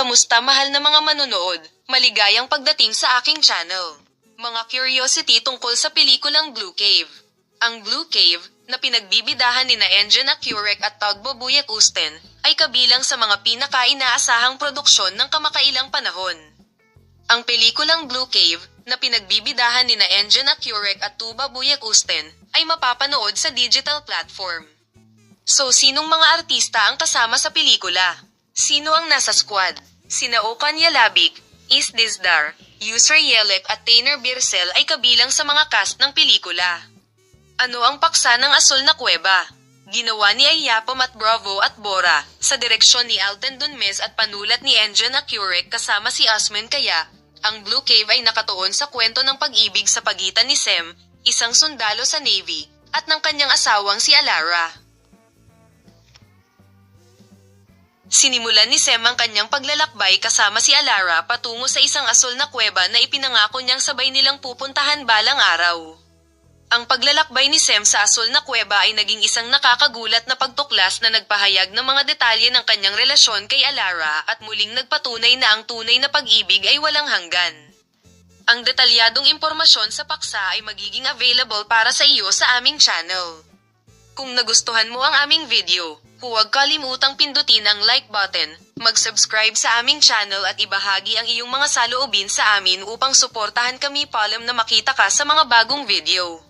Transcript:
Kamusta mahal na mga manonood? Maligayang pagdating sa aking channel. Mga curiosity tungkol sa pelikulang Blue Cave. Ang Blue Cave, na pinagbibidahan ni na Engine Curek at Tugbo Buyek Usten, ay kabilang sa mga pinaka-inaasahang produksyon ng kamakailang panahon. Ang pelikulang Blue Cave, na pinagbibidahan ni na Engine Curek at Tuba Buyek Usten, ay mapapanood sa digital platform. So sinong mga artista ang kasama sa pelikula? Sino ang nasa squad? Sina Okan Yalabik, Is Dizdar, Yusra Yelek at Tainer Birsel ay kabilang sa mga cast ng pelikula. Ano ang paksa ng Asol na Kuweba? Ginawa ni Ayapom at Bravo at Bora, sa direksyon ni Alton Dunmes at panulat ni Engine Curek kasama si Asmen Kaya, ang Blue Cave ay nakatuon sa kwento ng pag-ibig sa pagitan ni Sem, isang sundalo sa Navy, at ng kanyang asawang si Alara. Sinimulan ni Sem ang kanyang paglalakbay kasama si Alara patungo sa isang asol na kuweba na ipinangako niyang sabay nilang pupuntahan balang araw. Ang paglalakbay ni Sem sa asol na kuweba ay naging isang nakakagulat na pagtuklas na nagpahayag ng mga detalye ng kanyang relasyon kay Alara at muling nagpatunay na ang tunay na pag-ibig ay walang hanggan. Ang detalyadong impormasyon sa paksa ay magiging available para sa iyo sa aming channel. Kung nagustuhan mo ang aming video, huwag kalimutang pindutin ang like button, mag-subscribe sa aming channel at ibahagi ang iyong mga saloobin sa amin upang suportahan kami palam na makita ka sa mga bagong video.